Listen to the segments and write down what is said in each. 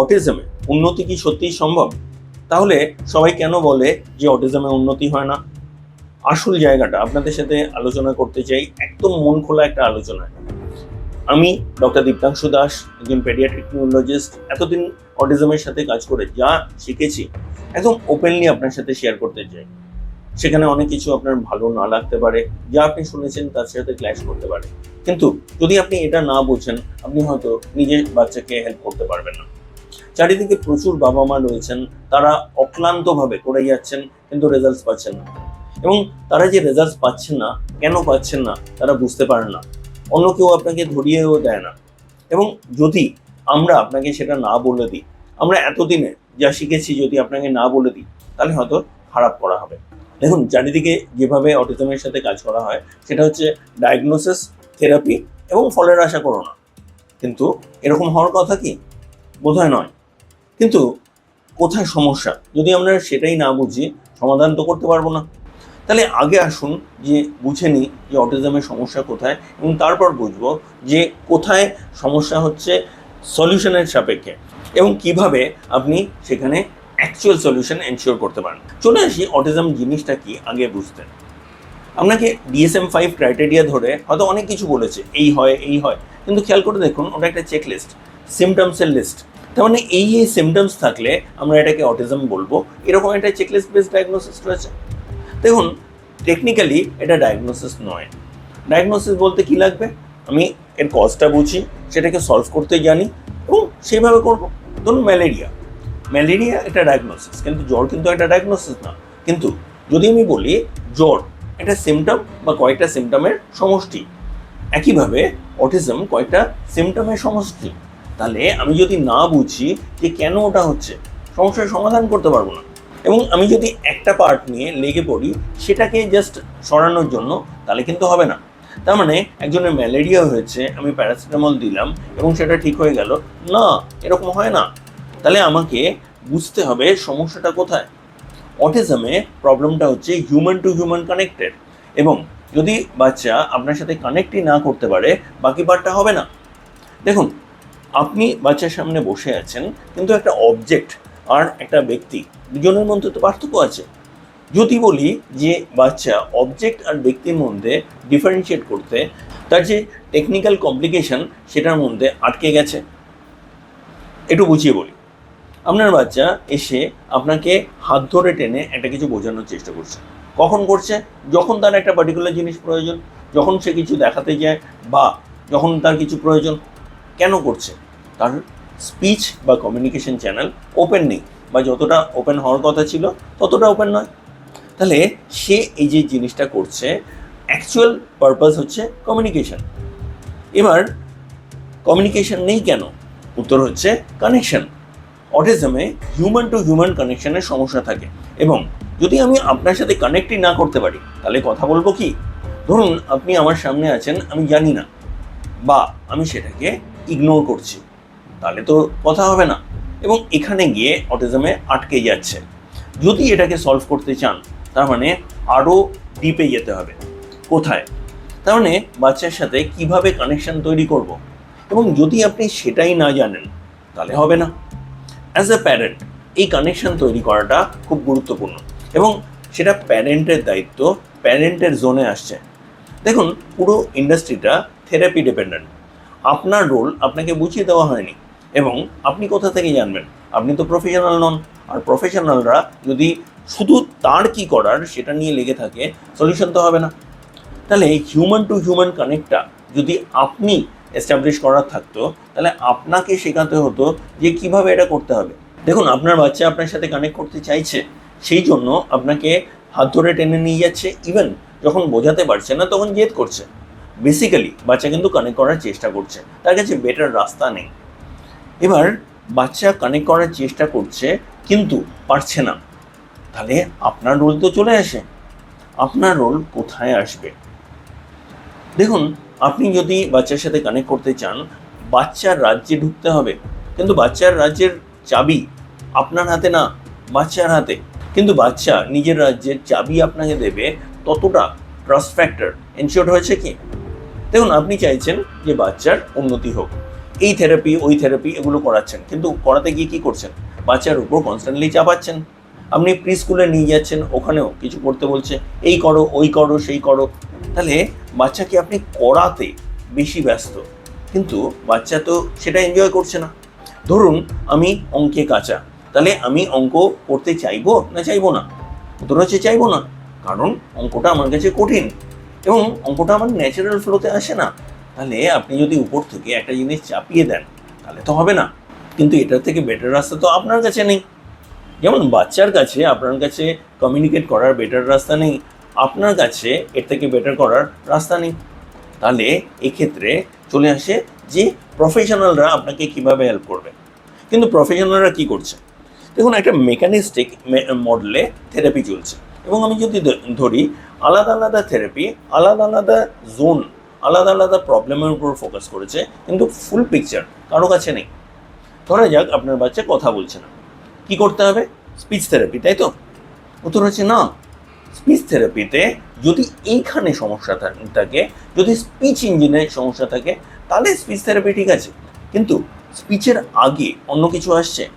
অটিজমে উন্নতি কি সত্যিই সম্ভব? তাহলে সবাই কেন বলে যে অটিজমে উন্নতি হয় না? আসল জায়গাটা আপনাদের সাথে আলোচনা করতে চাই, একদম মন খোলা একটা আলোচনা আমি ডক্টর দীপ্তাংশু দাস, একজন পেডিয়াট্রিক নিউরোলজিস্ট এতদিন অটিজমের সাথে কাজ করে যা শিখেছি, একদম ওপেনলি আপনার সাথে শেয়ার করতে চাই। সেখানে অনেক কিছু আপনার ভালো না লাগতে পারে, যা আপনি শুনেছেন তার সাথে ক্ল্যাশ করতে পারে। কিন্তু যদি আপনি এটা না বোঝেন, আপনি হয়তো নিজের বাচ্চাকে হেল্প করতে পারবেন না। চারিদিকে প্রচুর বাবা মা রয়েছেন, তারা অক্লান্তভাবে করে যাচ্ছেন, কিন্তু রেজাল্টস পাচ্ছেন না। এবং তারা যে রেজাল্টস পাচ্ছেন না, কেন পাচ্ছেন না, তারা বুঝতে পারেন না। অন্য কেউ আপনাকে ধরিয়েও দেয় না। এবং যদি আমরা আপনাকে সেটা না বলে দিই, আমরা এতদিনে যা শিখেছি যদি আপনাকে না বলে দিই, তাহলে হয়তো খারাপ করা হবে। দেখুন, চারিদিকে যেভাবে অটিজমের সাথে কাজ করা হয়, সেটা হচ্ছে ডায়াগনোসিস থেরাপি এবং ফলের আশা করো না কিন্তু এরকম হওয়ার কথা কি? বোধহয় নয়। কিন্তু কোথায় সমস্যা? যদি আমরা সেটাই না বুঝি, সমাধান তো করতে পারব না। তাহলে আগে আসুন যে বুঝে নিই যে অটিজমের সমস্যা কোথায় এবং তারপর বুঝব যে কোথায় সমস্যা হচ্ছে সলিউশনের সাপেক্ষে এবং কীভাবে আপনি সেখানে অ্যাকচুয়াল সলিউশন এনশিওর করতে পারেন। চলে আসি অটিজম জিনিসটা কি আগে বুঝতে। আপনাকে ডিএসএম ফাইভ ক্রাইটেরিয়া ধরে হয়তো অনেক কিছু বলেছে, এই হয় এই হয়। কিন্তু খেয়াল করে দেখুন, ওটা একটা চেক লিস্ট সিমটমসের লিস্ট তার মানে এই এই সিমটমস থাকলে আমরা এটাকে অটিজম বলব। এরকম একটা চেকলিস্ট বেসড ডায়াগনোসিস রয়েছে। দেখুন টেকনিক্যালি এটা ডায়াগনোসিস নয়। ডায়াগনোসিস বলতে কি লাগবে? আমি এর কজটা বুঝি, সেটাকে সলভ করতে জানি এবং সেইভাবে করব। ধরুন ম্যালেরিয়া ম্যালেরিয়া একটা ডায়াগনোসিস কিন্তু জ্বর কিন্তু একটা ডায়াগনোসিস না। কিন্তু যদি আমি বলি জ্বর একটা সিমটম বা কয়েকটা সিমটমের সমষ্টি, একইভাবে অটিজম কয়েকটা সিমটমের সমষ্টি। তাহলে আমি যদি না বুঝি যে কেন ওটা হচ্ছে, সমস্যার সমাধান করতে পারব না। এবং আমি যদি একটা পার্ট নিয়ে লেগে পড়ি, সেটাকে জাস্ট সরানোর জন্য, তাহলে কিন্তু হবে না। তার মানে একজনের ম্যালেরিয়া হয়েছে, আমি প্যারাসিটামল দিলাম এবং সেটা ঠিক হয়ে গেল। না, এরকম হয় না। তাহলে আমাকে বুঝতে হবে সমস্যাটা কোথায়? অটিজমে প্রবলেমটা হচ্ছে হিউম্যান টু হিউম্যান কানেক্টেড এবং যদি বাচ্চা আপনার সাথে কানেক্টই না করতে পারে, বাকি পার্টটা হবে না। দেখুন আপনি বাচ্চার সামনে বসে আছেন, কিন্তু একটা অবজেক্ট আর একটা ব্যক্তি, দুজনের মধ্যে তো পার্থক্য আছে। যদি বলি যে বাচ্চা অবজেক্ট আর ব্যক্তির মধ্যে ডিফারেন্সিয়েট করতে, তার যে টেকনিক্যাল কমপ্লিকেশন সেটার মধ্যে আটকে গেছে। একটু বুঝিয়ে বলি। আপনার বাচ্চা এসে আপনাকে হাত ধরে টেনে একটা কিছু বোঝানোর চেষ্টা করছে। কখন করছে? যখন তার একটা পার্টিকুলার জিনিস প্রয়োজন, যখন সে কিছু দেখাতে যায় বা যখন তার কিছু প্রয়োজন, কেন করছে? তার স্পিচ বা কমিউনিকেশন চ্যানেল ওপেন নেই বা যতটা ওপেন হওয়ার কথা ছিল ততটা ওপেন নয়। তাহলে সে এই যে জিনিসটা করছে অ্যাকচুয়াল পারপাস হচ্ছে কমিউনিকেশন এবার কমিউনিকেশন নেই কেন? উত্তর হচ্ছে কানেকশন অটিজমে হিউম্যান টু হিউম্যান কানেকশনের সমস্যা থাকে এবং যদি আমি আপনার সাথে কানেক্টই না করতে পারি, তাহলে কথা বলব কি? ধরুন আপনি আমার সামনে আছেন, আমি জানি না বা আমি সেটাকে ইগনোর করছি। তাহলে তো কথা হবে না। এবং এখানে গিয়ে অটিজমে আটকে যাচ্ছে। যদি এটাকে সলভ করতে চান, তার মানে আরও ডিপে যেতে হবে। কোথায়? তার মানে বাচ্চার সাথে কীভাবে কানেকশন তৈরি করব? এবং যদি আপনি সেটাই না জানেন, তাহলে হবে না। অ্যাজ এ প্যারেন্ট এই কানেকশন তৈরি করাটা খুব গুরুত্বপূর্ণ। এবং সেটা প্যারেন্টের দায়িত্ব প্যারেন্টের জোনে আসছে। দেখুন, পুরো ইন্ডাস্ট্রিটা থেরাপি ডিপেন্ডেন্ট আপনার রোল আপনাকে বুঝিয়ে দেওয়া হয়নি। এবং আপনি কোথা থেকে জানবেন? আপনি তো প্রফেশনাল নন। আর প্রফেশনালরা যদি শুধু তার কি করার সেটা নিয়ে লেগে থাকে সলিউশন তো হবে না। তাহলে হিউম্যান টু হিউম্যান কানেক্টটা যদি আপনি এস্টাবলিশ করার থাকতো, তাহলে আপনাকে শেখাতে হতো যে কীভাবে এটা করতে হবে। দেখুন, আপনার বাচ্চা আপনার সাথে কানেক্ট করতে চাইছে, সেই জন্য আপনাকে হাত ধরে টেনে নিয়ে যাচ্ছে। ইভেন যখন বোঝাতে পারছে না, তখন জেদ করছে। বেসিক্যালি বাচ্চা কিন্তু কানেক্ট করার চেষ্টা করছে। তার কাছে বেটার রাস্তা নেই। এবার বাচ্চা কানেক্ট করার চেষ্টা করছে, কিন্তু পারছে না। তাহলে আপনার রোল তো চলে আসে। আপনার রোল কোথায় আসবে? দেখুন, আপনি যদি বাচ্চার সাথে কানেক্ট করতে চান, বাচ্চার রাজ্যে ঢুকতে হবে। কিন্তু বাচ্চার রাজ্যের চাবি আপনার হাতে না, বাচ্চার হাতে। কিন্তু বাচ্চা নিজের রাজ্যের চাবি আপনাকে দেবে ততটা ট্রাস্ট ফ্যাক্টর এনশিওর হয়েছে কি? দেখুন, আপনি চাইছেন যে বাচ্চার উন্নতি হোক। এই থেরাপি ওই থেরাপি এগুলো করাচ্ছেন। কিন্তু করাতে গিয়ে কি করছেন? বাচ্চার উপর কনস্ট্যান্টলি চাপাচ্ছেন। আপনি প্রি স্কুলে নিয়ে যাচ্ছেন, ওখানেও কিছু করতে বলছে, এই করো, ওই করো, সেই করো। তাহলে বাচ্চাকে আপনি করাতে বেশি ব্যস্ত। কিন্তু বাচ্চা তো সেটা এনজয় করছে না। ধরুন, আমি অঙ্কে কাঁচা। তাহলে আমি অঙ্ক করতে চাইব না চাইব না? উত্তর হচ্ছে চাইব না। কারণ অঙ্কটা আমার কাছে কঠিন। এবং অঙ্কটা আমার ন্যাচারাল ফ্লোতে আসে না। তাহলে আপনি যদি উপর থেকে একটা জিনিস চাপিয়ে দেন, তাহলে তো হবে না। কিন্তু এটার থেকে বেটার রাস্তা তো আপনার কাছে নেই। যেমন বাচ্চার কাছে আপনার কাছে কমিউনিকেট করার বেটার রাস্তা নেই। আপনার কাছে এর থেকে বেটার করার রাস্তা নেই। তাহলে এক্ষেত্রে চলে আসে যে প্রফেশনালরা আপনাকে কীভাবে হেল্প করবে। কিন্তু প্রফেশনালরা কি করছে? দেখুন, একটা মেকানিস্টিক মডেলে থেরাপি চলছে। এবং আমি যদি ধরি, আলাদা আলাদা থেরাপি আলাদা আলাদা জোন আলাদা আলাদা প্রবলেমের উপর ফোকাস করেছে, কিন্তু ফুল পিকচার কারও কাছে নেই। ধরা যাক আপনার বাচ্চা কথা বলছে না। কি করতে হবে? স্পিচ থেরাপি তাই তো? উত্তর হচ্ছে না। স্পিচ থেরাপিতে যদি এইখানে সমস্যা থাকে, যদি স্পিচ ইঞ্জিনে সমস্যা থাকে, তাহলে স্পিচ থেরাপি ঠিক আছে। কিন্তু স্পিচের আগে অন্য কিছু আসছে।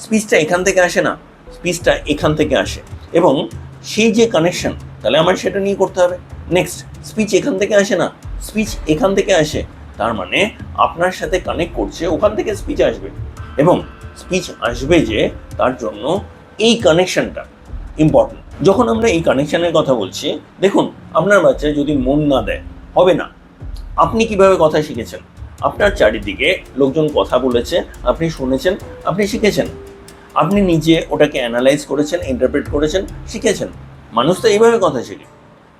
স্পিচটা এখান থেকে আসে না। স্পিচটা এখান থেকে আসে। এবং সেই যে কানেকশন তাহলে আমার সেটা নিয়ে করতে হবে। নেক্সট স্পিচ এখান থেকে আসে না। স্পিচ এখান থেকে আসে। তার মানে আপনার সাথে কানেক্ট করছে, ওখান থেকে স্পিচ আসবে। এবং স্পিচ আসবে যে তার জন্য এই কানেকশনটা ইম্পর্টেন্ট যখন আমরা এই কানেকশনের কথা বলছি, দেখুন, আপনার বাচ্চা যদি মন না দেয়, হবে না। আপনি কীভাবে কথা শিখেছেন? আপনার চারিদিকে লোকজন কথা বলেছে, আপনি শুনেছেন, আপনি শিখেছেন। আপনি নিজে ওটাকে অ্যানালাইজ করেছেন ইন্টারপ্রেট করেছেন, শিখেছেন। মানুষ তো এইভাবে কথা শেখে।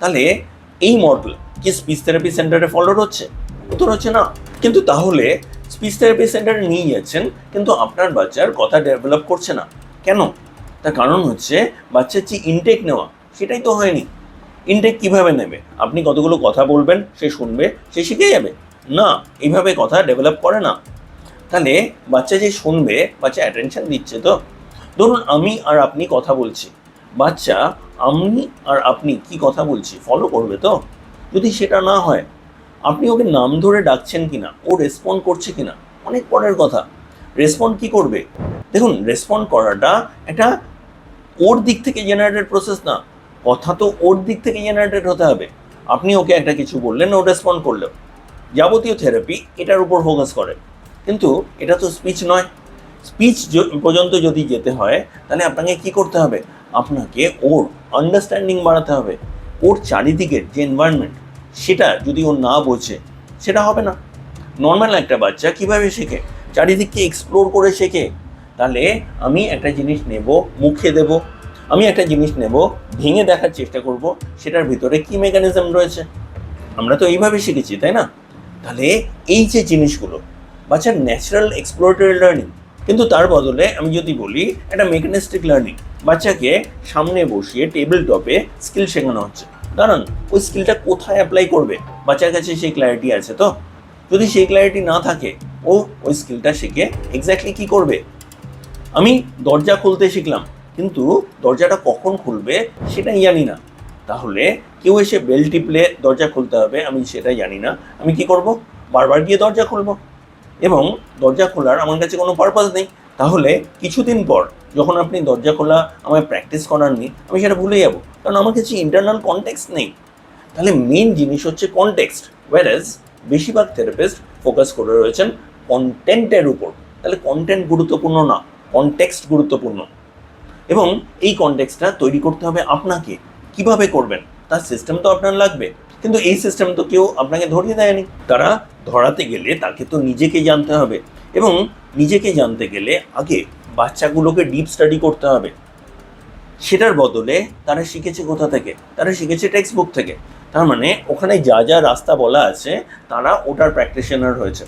তাহলে এই মডেল কি স্পিচ থেরাপি সেন্টারে ফলো হচ্ছে? উত্তর হচ্ছে না। কিন্তু তাহলে স্পিচ থেরাপি সেন্টারে নিয়ে যাচ্ছেন, কিন্তু আপনার বাচ্চার কথা ডেভেলপ করছে না। কেন? তার কারণ হচ্ছে বাচ্চার যে ইনটেক নেওয়া, সেটাই তো হয়নি। ইনটেক কীভাবে নেবে? আপনি কতগুলো কথা বলবেন, সে শুনবে, সে শিখে যাবে। না, এইভাবে কথা ডেভেলপ করে না। তাহলে বাচ্চা যে শুনবে, বাচ্চা অ্যাটেনশন দিচ্ছে তো? ধরুন আমি আর আপনি কথা বলছি। বাচ্চা, আমি আর আপনি কি কথা বলছি? ফলো করবে তো? যদি সেটা না হয়, আপনি ওকে নাম ধরে ডাকছেন কিনা? ও রেসপন্ড করছে কিনা? অনেক পরের কথা। রেসপন্ড কি করবে? দেখুন রেসপন্ড করাটা একটা ওর দিক থেকে জেনারেটেড প্রসেস না। কথা তো ওর দিক থেকে জেনারেটেড হতে হবে। আপনি ওকে একটা কিছু বললেন, ও রেসপন্ড করল। যাবতীয় থেরাপি এটার উপর ফোকাস করে। কিন্তু এটা তো স্পিচ নয়। স্পিচ পর্যন্ত যদি যেতে হয়, তাহলে আপনাকে কি করতে হবে? আপনাকে ওর আন্ডারস্ট্যান্ডিং বাড়াতে হবে। ওর চারিদিকের যে এনভায়রনমেন্ট সেটা যদি ও না বোঝে, সেটা হবে না। নর্মাল একটা বাচ্চা কীভাবে শেখে? চারিদিককে এক্সপ্লোর করে শেখে। তাহলে আমি একটা জিনিস নেব, মুখে দেব। আমি একটা জিনিস নেব, ভেঙে দেখার চেষ্টা করব, সেটার ভিতরে কি মেকানিজম রয়েছে? আমরা তো এইভাবে শিখেছি, তাই না? তাহলে এই যে জিনিসগুলো, বাচ্চার ন্যাচারাল এক্সপ্লোরেটরি লার্নিং কিন্তু তার বদলে আমি যদি বলি, একটা মেকানিস্টিক লার্নিং বাচ্চাকে সামনে বসিয়ে টেবিল টপে স্কিল শেখানো হচ্ছে। দাঁড়ান ওই স্কিলটা কোথায় অ্যাপ্লাই করবে? বাচ্চার কাছে সেই ক্ল্যারিটি আছে তো? যদি সেই ক্ল্যারিটি না থাকে, ও ওই স্কিলটা শিখে এক্স্যাক্টলি কি করবে? আমি দরজা খুলতে শিখলাম, কিন্তু দরজাটা কখন খুলবে সেটাই জানি না। তাহলে কেউ এসে বেল টিপলে দরজা খুলতে হবে, আমি সেটা জানি না। আমি কি করব? বারবার গিয়ে দরজা খুলবো। এবং দরজা খোলার আমার কাছে কোনো পারপাস নেই। তাহলে কিছুদিন পর যখন আপনি দরজা খোলা আমায় প্র্যাকটিস করাননি, আমি সেটা ভুলে যাব। কারণ আমার কাছে ইন্টারনাল কনটেক্সট নেই। তাহলে মেন জিনিস হচ্ছে কনটেক্সট ওয়ারেজ বেশিরভাগ থেরাপিস্ট ফোকাস করে রয়েছেন কন্টেন্টের উপর। তাহলে কন্টেন্ট গুরুত্বপূর্ণ না কনটেক্সট গুরুত্বপূর্ণ। এবং এই কনটেক্সটটা তৈরি করতে হবে আপনাকে। কীভাবে করবেন? তার সিস্টেম তো আপনার লাগবে। কিন্তু এই সিস্টেম তো কেউ আপনাকে ধরিয়ে দেয়নি। তারা ধরাতে গেলে তাকে তো নিজেকে জানতে হবে। এবং নিজেকে জানতে গেলে আগে বাচ্চাগুলোকে ডিপ স্টাডি করতে হবে। সেটার বদলে তারা শিখেছে কোথা থেকে? তারা শিখেছে টেক্সট বুক থেকে। তার মানে ওখানে যা যা রাস্তা বলা আছে, তারা ওটার প্র্যাকটিশনার হয়েছে।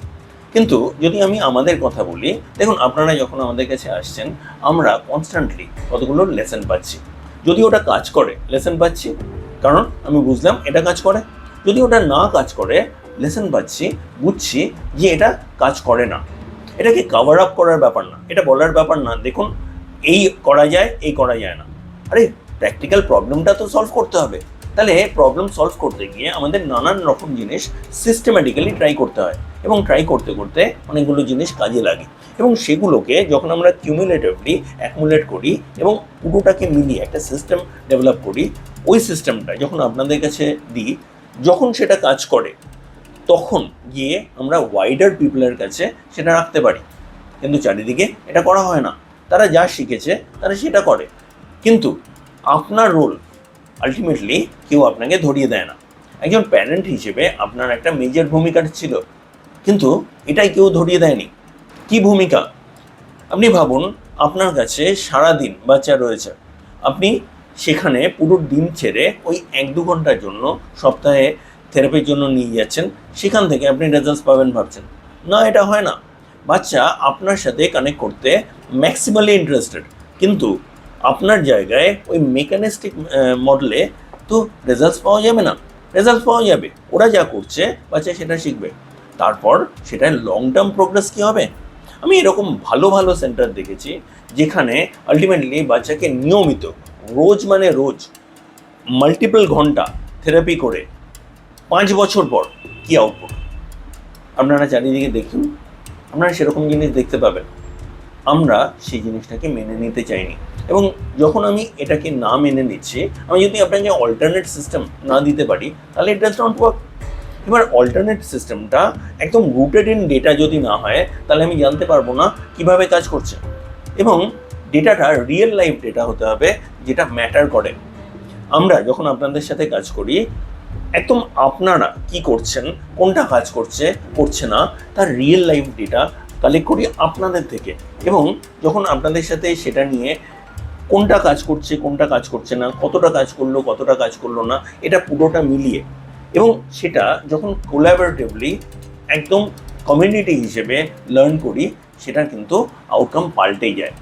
কিন্তু যদি আমি আমাদের কথা বলি, দেখুন আপনারা যখন আমাদের কাছে আসছেন, আমরা কনস্ট্যান্টলি কতগুলো লেসন পাচ্ছি। যদি ওটা কাজ করে লেসন পাচ্ছি। কারণ আমি বুঝলাম এটা কাজ করে। যদি ওটা না কাজ করে লেসন পাচ্ছি, বুঝছি যে এটা কাজ করে না। এটাকে কভার আপ করার ব্যাপার না। এটা বলার ব্যাপার না। দেখুন, এই করা যায়, এই করা যায় না। আরে প্র্যাকটিক্যাল প্রবলেমটা তো সলভ করতে হবে। তাহলে প্রবলেম সলভ করতে গিয়ে আমাদের নানান রকম জিনিস সিস্টেম্যাটিক্যালি ট্রাই করতে হয় এবং ট্রাই করতে করতে অনেকগুলো জিনিস কাজে লাগে। এবং সেগুলোকে যখন আমরা কিউমুলেটিভলি অ্যাকুমুলেট করি এবং পুরোটাকে মিলিয়ে একটা সিস্টেম ডেভেলপ করি, ওই সিস্টেমটা যখন আপনাদের কাছে দিই, যখন সেটা কাজ করে তখন গিয়ে আমরা ওয়াইডার পিপলের কাছে সেটা রাখতে পারি। কিন্তু চারিদিকে এটা করা হয় না। তারা যা শিখেছে, তারা সেটা করে। কিন্তু আপনার রোল আলটিমেটলি কেউ আপনাকে ধরিয়ে দেয় না। একজন প্যারেন্ট হিসেবে আপনার একটা মেজর ভূমিকা ছিল। কিন্তু এটাই কেউ ধরিয়ে দেয়নি। কি ভূমিকা? আপনি ভাবুন, আপনার কাছে সারা দিন বাচ্চা রয়েছে। আপনি সেখানে পুরো দিন ছেড়ে ওই এক দু ঘণ্টার জন্য সপ্তাহে থেরাপির জন্য নিয়ে যাচ্ছেন, সেখান থেকে আপনি রেজাল্টস পাবেন ভাবছেন। না, এটা হয় না। বাচ্চা আপনার সাথে কানেক্ট করতে ম্যাক্সিমালি ইন্টারেস্টেড কিন্তু আপনার জায়গায় ওই মেকানিস্টিক মডেলে তো রেজাল্টস পাওয়া যাবে না। রেজাল্টস পাওয়া যাবে। ওরা যা করছে, বাচ্চা সেটা শিখবে। তারপর সেটা লং টার্ম প্রোগ্রেস কী হবে? আমি এরকম ভালো ভালো সেন্টার দেখেছি, যেখানে আলটিমেটলি বাচ্চাকে নিয়মিত, রোজ মানে রোজ মাল্টিপল ঘণ্টা থেরাপি করে পাঁচ বছর পর কি আউটপুট আপনারা চারিদিকে দেখুন, আপনারা সেরকম জিনিস দেখতে পাবেন। আমরা সেই জিনিসটাকে মেনে নিতে চাইনি। এবং যখন আমি এটাকে না মেনে নিচ্ছি, আমি যদি আপনাকে অল্টারনেট সিস্টেম না দিতে পারি, তাহলে ইট ডাজ নট ওয়ার্ক এবার অল্টারনেট সিস্টেমটা একদম রুটেড ইন ডেটা যদি না হয়, তাহলে আমি জানতে পারব না কীভাবে কাজ করছে। এবং ডেটাটা রিয়েল লাইফ ডেটা হতে হবে, যেটা ম্যাটার করে। আমরা যখন আপনাদের সাথে কাজ করি একদম আপনারা কি করছেন, কোনটা কাজ করছে করছে না, তার রিয়েল লাইফ ডেটা কালেক্ট করি আপনাদের থেকে। এবং যখন আপনাদের সাথে সেটা নিয়ে কোনটা কাজ করছে, কোনটা কাজ করছে না, কতটা কাজ করল, কতটা কাজ করল না, এটা পুরোটা মিলিয়ে। এবং সেটা যখন কোলাবোরেটিভলি একদম কমিউনিটি হিসেবে লার্ন করি, সেটা কিন্তু আউটকাম পাল্টেই যায়।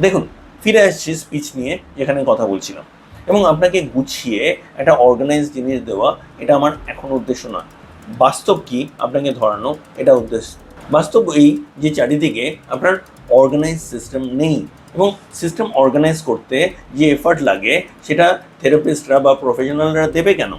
দেখুন, ফিরে আসছি স্পিচ নিয়ে, যেখানে কথা বলছিলাম। এবং আপনাকে গুছিয়ে একটা অর্গানাইজ জিনিস দেওয়া, এটা আমার এখন উদ্দেশ্য নয়। বাস্তব কি আপনাকে ধরানো, এটা উদ্দেশ্য। বাস্তব এই যে চারিদিকে আপনার অর্গানাইজ সিস্টেম নেই এবং সিস্টেম অর্গানাইজ করতে যে এফার্ট লাগে, সেটা থেরাপিস্টরা বা প্রফেশনালরা দেবে কেন?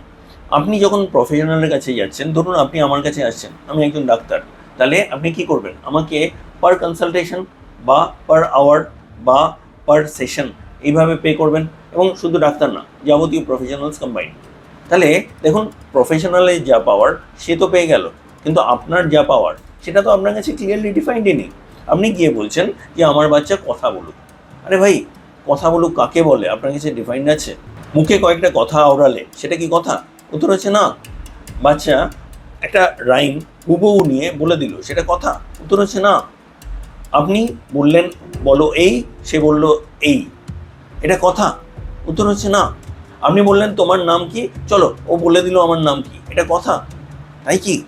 আপনি যখন প্রফেশনালের কাছে যাচ্ছেন, ধরুন আপনি আমার কাছে আসছেন, আমি একজন ডাক্তার, তাহলে আপনি কি করবেন? আমাকে পার কনসালটেশন বা পার আওয়ার বা পার সেশন এইভাবে পে করবেন এবং শুধু ডাক্তার না, যাবতীয় প্রফেশনালস কম্বাইন তাহলে দেখুন প্রফেশনালের যা পাওয়ার সে তো পেয়ে গেল। কিন্তু আপনার যা পাওয়ার সেটা তো আপনার কাছে ক্লিয়ারলি ডিফাইন্ডই নেই। আপনি গিয়ে বলছেন যে, আমার বাচ্চা কথা বলুক। আরে ভাই, কথা বলুক কাকে বলে? আপনার কাছে ডিফাইন্ড আছে? মুখে কয়েকটা কথা আওড়ালে সেটা কি কথা? উত্তর হচ্ছে না। বাচ্চা একটা রাইম হুবহু নিয়ে বলে দিল, সেটা কথা? উত্তর হচ্ছে না। আপনি বললেন, বলো এই, সে বলল, এই। এটা কথা? উত্তর হচ্ছে না। আপনি বললেন, তোমার নাম কি? চলো, ও বলে দিল আমার নাম কি। এটা কথা? তাই কি?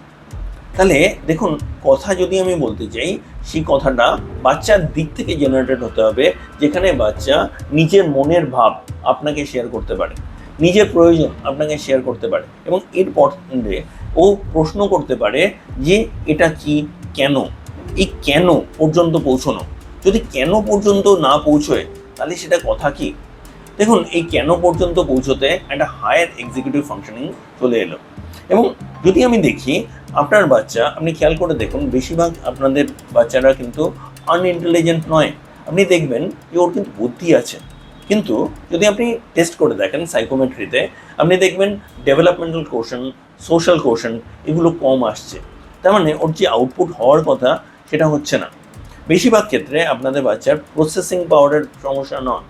তাহলে দেখুন, কথা যদি আমি বলতে চাই, সেই কথাটা বাচ্চার দিক থেকে জেনারেটেড হতে হবে, যেখানে বাচ্চা নিজের মনের ভাব আপনাকে শেয়ার করতে পারে, নিজের প্রয়োজন আপনাকে শেয়ার করতে পারে এবং এর পরে ও প্রশ্ন করতে পারে যে, এটা কি? কেন? এই কেন পর্যন্ত পৌঁছনো। যদি কেন পর্যন্ত না পৌঁছয় তাহলে সেটা কথা কি? দেখুন, এই কেন পর্যন্ত পৌঁছতে একটা হায়ার এক্সিকিউটিভ ফাংশনিং চলে এলো। এবং যদি আমি দেখি, আপনার বাচ্চা, আপনি খেয়াল করে দেখুন, বেশিরভাগ আপনাদের বাচ্চারা কিন্তু আনইন্টেলিজেন্ট নয়। আপনি দেখবেন যে ওর কিন্তু বুদ্ধি আছে। কিন্তু যদি আপনি টেস্ট করে দেখেন সাইকোমেট্রিতে আপনি দেখবেন ডেভেলপমেন্টাল কোশন সোশ্যাল কোশন এগুলো কম আসছে। তার মানে ওর যে আউটপুট হওয়ার কথা, সেটা হচ্ছে না। বেশিরভাগ ক্ষেত্রে আপনাদের বাচ্চার প্রসেসিং পাওয়ারের সমস্যা নয়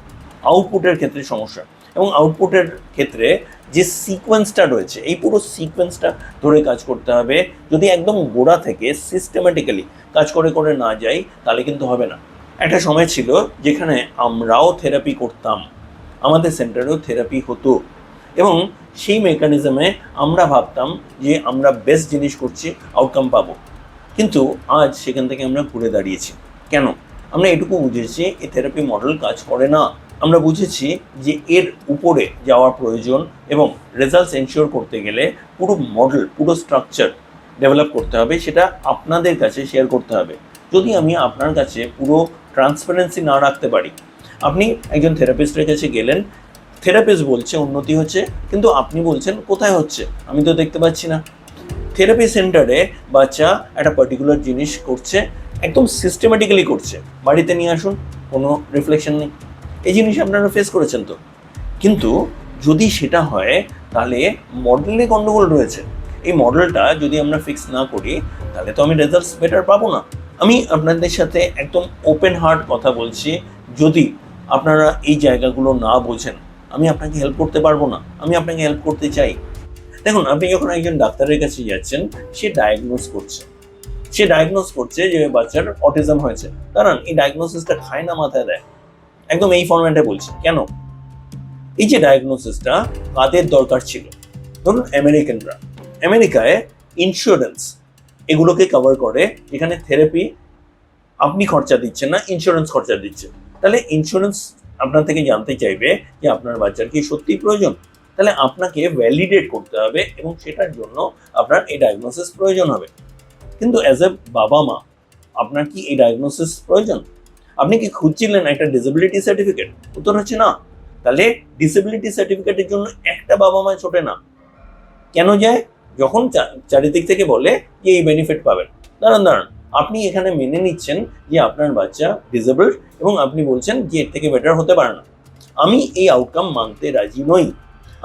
আউটপুটের ক্ষেত্রে সমস্যা। এবং আউটপুটের ক্ষেত্রে যে সিকোয়েন্সটা রয়েছে, এই পুরো সিকোয়েন্সটা ধরে কাজ করতে হবে। যদি একদম গোড়া থেকে সিস্টেম্যাটিক্যালি কাজ করে করে না যাই, তাহলে কিন্তু হবে না। একটা সময় ছিল যেখানে আমরাও থেরাপি করতাম, আমাদের সেন্টারেও থেরাপি হতো। এবং সেই মেকানিজমে আমরা ভাবতাম যে আমরা বেস্ট জিনিস করছি আউটকাম পাবো। কিন্তু আজ সেখান থেকে আমরা ঘুরে দাঁড়িয়েছি। কেন? আমরা এটুকু বুঝেছি এই থেরাপি মডেল কাজ করে না। আমরা বুঝেছি যে এর উপরে যাওয়ার প্রয়োজন এবং রেজাল্টস এনশিওর করতে গেলে পুরো মডেল পুরো স্ট্রাকচার ডেভেলপ করতে হবে, সেটা আপনাদের কাছে শেয়ার করতে হবে। যদি আমি আপনার কাছে পুরো ট্রান্সপারেন্সি না রাখতে পারি, আপনি একজন থেরাপিস্টের কাছে গেলেন থেরাপিস্ট বলছে উন্নতি হচ্ছে, কিন্তু আপনি বলছেন কোথায় হচ্ছে? আমি তো দেখতে পাচ্ছি না। থেরাপি সেন্টারে বাচ্চা একটা পার্টিকুলার জিনিস করছে একদম সিস্টেমেটিক্যালি করছে। বাড়িতে নিয়ে আসুন, কোনো রিফ্লেকশন নেই। এই জিনিস আপনারা ফেস করেছেন তো। কিন্তু যদি সেটা হয়, তাহলে মডেলে গন্ডগোল রয়েছে। এই মডেলটা যদি আমরা ফিক্স না করি, তাহলে তো আমি রেজাল্টস বেটার পাবো না। আমি আপনাদের সাথে একদম ওপেন হার্ট কথা বলছি। যদি আপনারা এই জায়গাগুলো না বোঝেন, আমি আপনাকে হেল্প করতে পারব না। আমি আপনাকে হেল্প করতে চাই। দেখুন, আপনি যখন একজন ডাক্তারের কাছে যাচ্ছেন, সে ডায়াগনোস করছে। সে ডায়াগনোস করছে যে বাচ্চার অটিজম হয়েছে। কারণ এই ডায়াগনোসিসটা খায় না মাথায় দেয়। একদম এই ফরম্যাটে বলছি। কেন? এই যে ডায়াগনোসিসটা কাদের দরকার ছিল? ধরুন আমেরিকানরা। আমেরিকায় ইন্স্যুরেন্স এগুলোকে কভার করে। যেখানে থেরাপি আপনি খরচা দিচ্ছেন না ইন্স্যুরেন্স খরচা দিচ্ছে তাহলে ইন্স্যুরেন্স আপনার থেকে জানতে চাইবে যে আপনার বাচ্চার কি সত্যি প্রয়োজন? তাহলে আপনাকে ভ্যালিডেট করতে হবে এবং সেটার জন্য আপনার এই ডায়াগনোসিস প্রয়োজন হবে। কিন্তু অ্যাজ এ বাবা মা, আপনার কি এই ডায়াগনোসিস প্রয়োজন? আপনি কি খুঁজছিলেন একটা ডিসেবিলিটি সার্টিফিকেট উত্তর হচ্ছে না। তাহলে ডিসেবিলিটি সার্টিফিকেটের জন্য একটা বাবা মা ছোটে না। কেন যায়? যখন চারিদিক থেকে বলে যে এই বেনিফিট পাবেন। দাঁড়ান দাঁড়ান। আপনি এখানে মেনে নিচ্ছেন যে আপনার বাচ্চা ডিসেবলড এবং আপনি বলছেন যে এর থেকে বেটার হতে পারে না। আমি এই আউটকাম মানতে রাজি নই।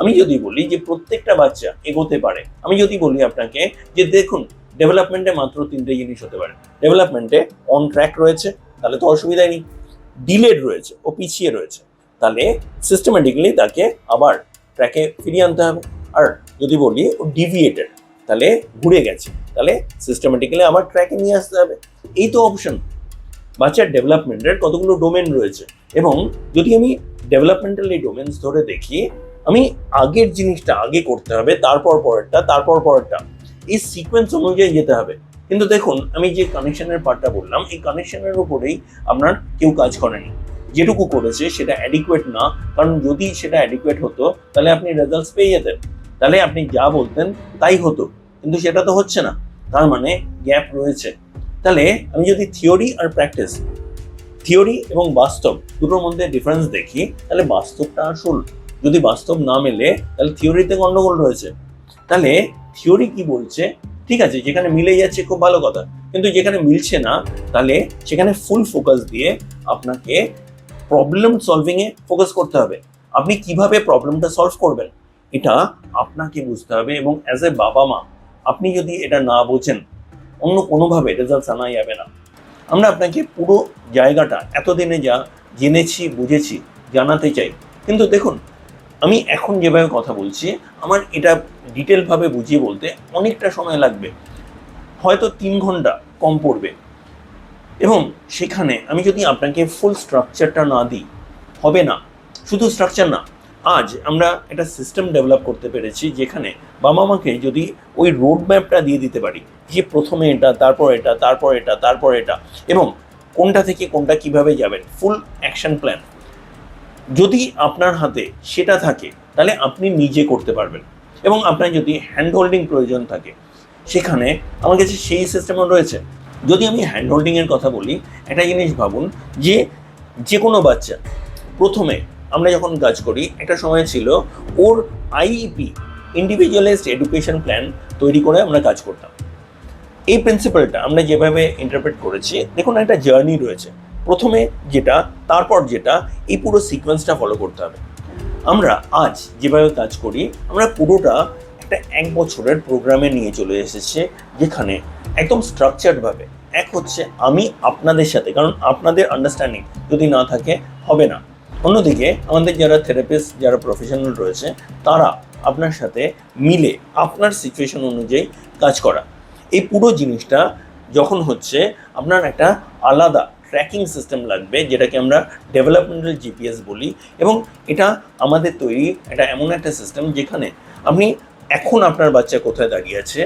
আমি যদি বলি যে প্রত্যেকটা বাচ্চা এগোতে পারে, আমি যদি বলি আপনাকে যে দেখুন ডেভেলপমেন্টে মাত্র তিনটে জিনিস হতে পারে। ডেভেলপমেন্টে অন ট্র্যাক রয়েছে, তাহলে তো অসুবিধাই নেই। ডিলেড রয়েছে, ও পিছিয়ে রয়েছে। তাহলে সিস্টেমেটিক্যালি তাকে আবার ট্র্যাকে ফিরিয়ে আনতে হবে। আর যদি বলি, ও ডিভিয়েটেড তাহলে ঘুরে গেছে। তাহলে সিস্টেমেটিক্যালি আবার ট্র্যাকে নিয়ে আসতে হবে। এই তো অপশন বাচ্চার ডেভেলপমেন্টের কতগুলো ডোমেন রয়েছে? এবং যদি আমি ডেভেলপমেন্টাল এই ডোমেন্স ধরে দেখি, আমি আগের জিনিসটা আগে করতে হবে, তারপর পরেরটা তারপর পরেরটা। এই সিকোয়েন্স অনুযায়ী যেতে হবে। কিন্তু দেখুন, আমি যে কানেকশনের পার্টটা বললাম, এই কানেকশনের উপরেই আপনার কেউ কাজ করেনি। যেটুকু করেছে, সেটা অ্যাডিকুয়েট না। কারণ যদি সেটা অ্যাডিকুয়েট হতো, তাহলে আপনি রেজাল্টস পেয়ে যেতেন। তাহলে আপনি যা বলতেন, তাই হতো। কিন্তু সেটা তো হচ্ছে না। তার মানে গ্যাপ রয়েছে। তাহলে আমি যদি থিওরি আর প্র্যাকটিস থিওরি এবং বাস্তব দুটোর মধ্যে ডিফারেন্স দেখি, তাহলে বাস্তবটা আসল। যদি বাস্তব না মেলে, তাহলে থিওরিতে গন্ডগোল রয়েছে। তাহলে থিওরি কি বলছে? ঠিক আছে, যেখানে মিলে যাচ্ছে খুব ভালো কথা। কিন্তু যেখানে মিলছে না, তাহলে সেখানে ফুল ফোকাস দিয়ে আপনাকে প্রবলেম সলভিংয়ে ফোকাস করতে হবে। আপনি কীভাবে প্রবলেমটা সলভ করবেন? এটা আপনাকে বুঝতে হবে এবং অ্যাজ এ বাবা মা, আপনি যদি এটা না বোঝেন, অন্য কোনোভাবে রেজাল্টস আনা যাবে না। আমরা আপনাকে পুরো জায়গাটা, এতদিনে যা জেনেছি, বুঝেছি, জানাতে চাই। কিন্তু দেখুন, আমি এখন যেভাবে কথা বলছি, আমার এটা ডিটেলভাবে বুঝিয়ে বলতে অনেকটা সময় লাগবে। হয়তো তিন ঘণ্টা কম পড়বে। এবং সেখানে আমি যদি আপনাকে ফুল স্ট্রাকচারটা না দিই, হবে না। শুধু স্ট্রাকচার না, আজ আমরা একটা সিস্টেম ডেভেলপ করতে পেরেছি যেখানে বাবা মাকে যদি ওই রোড ম্যাপটা দিয়ে দিতে পারি, যে প্রথমে এটা, তারপর এটা তারপর এটা তারপর এটা, এবং কোনটা থেকে কোনটা কীভাবে যাবেন ফুল অ্যাকশন প্ল্যান যদি আপনার হাতে সেটা থাকে, তাহলে আপনি নিজে করতে পারবেন। এবং আপনার যদি হ্যান্ড হোল্ডিং প্রয়োজন থাকে, সেখানে আমার কাছে সেই সিস্টেমও রয়েছে। যদি আমি হ্যান্ড হোল্ডিংয়ের কথা বলি, একটা জিনিস ভাবুন যে যে কোনো বাচ্চা, প্রথমে আমরা যখন কাজ করি, একটা সময় ছিল ওর আইইপি ইন্ডিভিজুয়ালাইজড এডুকেশন প্ল্যান তৈরি করে আমরা কাজ করতাম। এই প্রিন্সিপালটা আমরা যেভাবে ইন্টারপ্রেট করেছি, দেখুন একটা জার্নি রয়েছে। প্রথমে যেটা, তারপর যেটা, এই পুরো সিকোয়েন্সটা ফলো করতে হবে। আমরা আজ যেভাবে কাজ করি, আমরা পুরোটা একটা এক বছরের প্রোগ্রামে নিয়ে চলে এসেছে, যেখানে একদম স্ট্রাকচার্ডভাবে এক হচ্ছে আমি আপনাদের সাথে, কারণ আপনাদের আন্ডারস্ট্যান্ডিং যদি না থাকে, হবে না। অন্যদিকে আমাদের যারা থেরাপিস্ট যারা প্রফেশনাল রয়েছে, তারা আপনার সাথে মিলে আপনার সিচুয়েশন অনুযায়ী কাজ করা। এই পুরো জিনিসটা যখন হচ্ছে, আপনার একটা আলাদা ট্র্যাকিং সিস্টেম লাগবে, যেটাকে আমরা ডেভেলপমেন্টাল জিপিএস বলি। এবং এটা আমাদের তৈরি এটা এমন একটা সিস্টেম যেখানে আপনি এখন আপনার বাচ্চা কোথায় দাঁড়িয়ে আছে,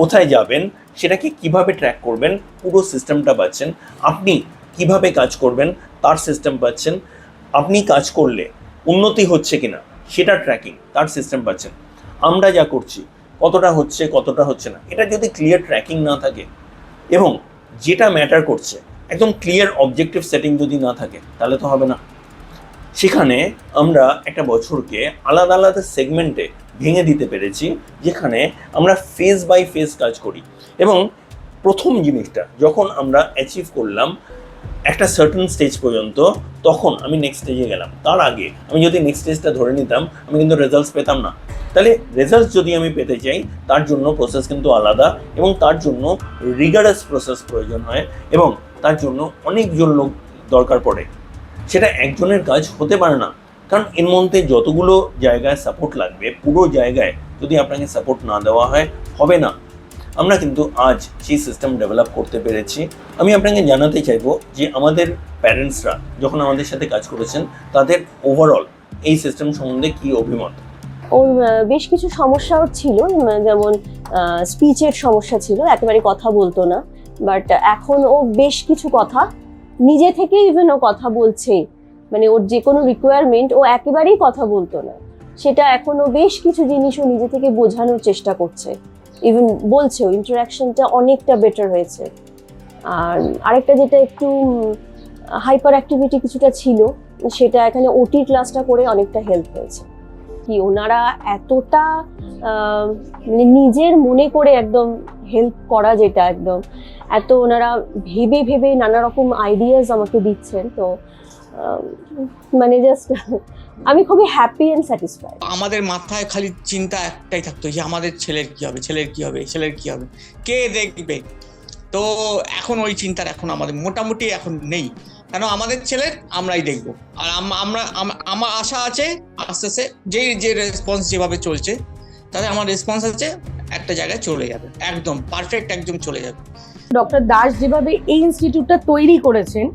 কোথায় যাবেন, সেটাকে কীভাবে ট্র্যাক করবেন, পুরো সিস্টেমটা পাচ্ছেন, আপনি কীভাবে কাজ করবেন, তার সিস্টেম পাচ্ছেন, আপনি কাজ করলে উন্নতি হচ্ছে কিনা, সেটা ট্র্যাকিং তার সিস্টেম পাচ্ছেন। আমরা যা করছি, কতটা হচ্ছে কতটা হচ্ছে না, এটা যদি ক্লিয়ার ট্র্যাকিং না থাকে, এবং যেটা ম্যাটার করছে একদম ক্লিয়ার অবজেক্টিভ সেটিং যদি না থাকে, তাহলে তো হবে না। সেখানে আমরা একটা বছরকে আলাদা আলাদা সেগমেন্টে ভেঙে দিতে পেরেছি, যেখানে আমরা ফেজ বাই ফেজ কাজ করি। এবং প্রথম জিনিসটা, যখন আমরা অ্যাচিভ করলাম একটা সার্টেন স্টেজ পর্যন্ত, তখন আমি নেক্সট স্টেজে গেলাম। তার আগে আমি যদি নেক্সট স্টেজটা ধরে নিতাম, আমি কিন্তু রেজাল্টস পেতাম না। তাহলে রেজাল্ট যদি আমি পেতে চাই, তার জন্য প্রসেস কিন্তু আলাদা এবং তার জন্য রিগারাস প্রসেস প্রয়োজন হয়। এবং তার জন্য অনেকজন লোক দরকার পড়ে। সেটা একজনের কাজ হতে পারে না। কারণ এর মধ্যে যতগুলো জায়গায় সাপোর্ট লাগবে, পুরো জায়গায় যদি আপনাকে সাপোর্ট না দেওয়া হয়, হবে না। আমরা কিন্তু আজ সেই সিস্টেম ডেভেলপ করতে পেরেছি। আমি আপনাকে জানাতে চাইব যে আমাদের প্যারেন্টসরা যখন আমাদের সাথে কাজ করেছেন, তাদের ওভারঅল এই সিস্টেম সম্বন্ধে কি অভিমত? ওর বেশ কিছু সমস্যাও ছিল। যেমন স্পিচের সমস্যা ছিল। একেবারে কথা বলতো না। বাট এখন ও বেশ কিছু কথা নিজে থেকে ইভেন ও কথা বলছে। মানে ওর যে কোনো রিকোয়ারমেন্ট ও একেবারেই কথা বলতো না। সেটা এখন ও বেশ কিছু জিনিস ও নিজে থেকে বোঝানোর চেষ্টা করছে। ইভেন বলছে ও ইন্টারাকশনটা অনেকটা বেটার হয়েছে। আর আরেকটা যেটা একটু হাইপার অ্যাক্টিভিটি কিছুটা ছিল, সেটা এখানে ওটি ক্লাসটা করে অনেকটা হেল্প হয়েছে। কি ওনারা এতটা মানে নিজের মনে করে একদম হেল্প করা যেটা একদম এত ওনারা ভেবে ভেবে নানা রকম আইডিয়াস আমাকে দিচ্ছেন, তো মানে জাস্ট আমি খুবই হ্যাপি অ্যান্ড স্যাটিসফাইড আমাদের মাথায় খালি চিন্তা একটাই থাকতো যে আমাদের ছেলের কি হবে, ছেলের কি হবে, ছেলের কি হবে, কে দেখবে? তো এখন ওই চিন্তার এখন আমাদের মোটামুটি এখন নেই। কেন আমাদের ছেলের আমরাই দেখব। আর আম- আমরা আমার আশা আছে, আস্তে আস্তে যেই, যে রেসপন্স যেভাবে চলছে, তাতে আমার রেসপন্স আছে, একটা জায়গায় চলে যাবে। একদম পারফেক্ট একদম চলে যাবে। ডক্টর দাস যেভাবে এই ইনস্টিটিউটটা তৈরি করেছেন,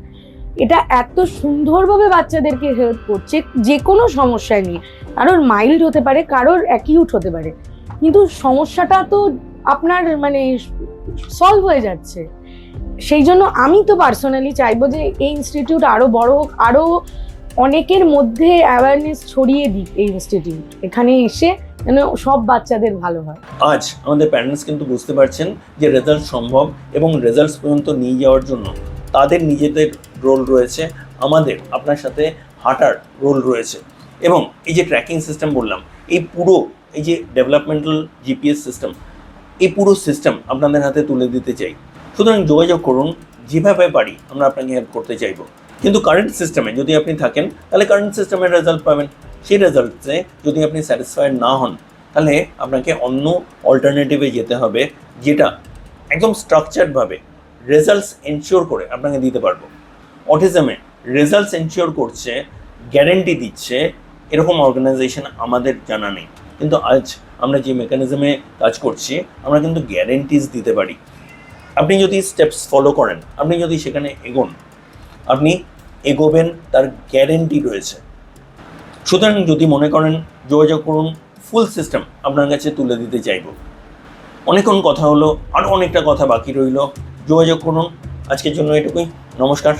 এটা এত সুন্দরভাবে বাচ্চাদেরকে হেল্প করছে যে কোনো সমস্যায় নিয়ে। কারোর মাইল্ড হতে পারে, কারোর অ্যাকিউট হতে পারে। কিন্তু সমস্যাটা তো আপনার মানে সলভ হয়ে যাচ্ছে। সেই জন্য আমি তো পার্সোনালি চাইব যে এই ইনস্টিটিউট আরও বড় হোক আরও অনেকের মধ্যে অ্যাওয়ারনেস ছড়িয়ে দিক এই ইনস্টিটিউট এখানে এসে যেন সব বাচ্চাদের ভালো হয়। আজ আমাদের প্যারেন্টস কিন্তু বুঝতে পারছেন যে রেজাল্ট সম্ভব এবং রেজাল্টস পর্যন্ত নিয়ে যাওয়ার জন্য তাদের নিজেদের রোল রয়েছে, আমাদের আপনার সাথে হাঁটার রোল রয়েছে এবং এই যে ট্র্যাকিং সিস্টেম বললাম, এই পুরো, এই যে ডেভেলপমেন্টাল জিপিএস সিস্টেম এই পুরো সিস্টেম আপনাদের হাতে তুলে দিতে চাই। সুতরাং যোগাযোগ করুন, যেভাবে পারি আমরা আপনাকে হেল্প করতে চাইব। কিন্তু কারেন্ট সিস্টেমে যদি আপনি থাকেন, তাহলে কারেন্ট সিস্টেমের রেজাল্ট পাবেন। সেই রেজাল্টসে যদি আপনি স্যাটিসফাইড না হন, তাহলে আপনাকে অন্য অল্টারনেটিভে যেতে হবে, যেটা একদম স্ট্রাকচারভাবে রেজাল্টস এনশিওর করে আপনাকে দিতে পারব। অটিজমে রেজাল্টস এনশিওর করছে গ্যারেন্টি দিচ্ছে, এরকম অর্গানাইজেশন আমাদের জানা নেই। কিন্তু আজ আমরা যে মেকানিজমে কাজ করছি, আমরা কিন্তু গ্যারেন্টিজ দিতে পারি। আপনি যদি স্টেপস ফলো করেন, আপনি যদি সেখানে এগোন, আপনি এগোবেন, তার গ্যারেন্টি রয়েছে। সুতরাং যদি মনে করেন যোগাযোগ করুন ফুল সিস্টেম আপনার কাছে তুলে দিতে চাইব। অনেকক্ষণ কথা হলো আরও অনেকটা কথা বাকি রইল। যোগাযোগ করুন। আজকের জন্য এটুকুই। নমস্কার।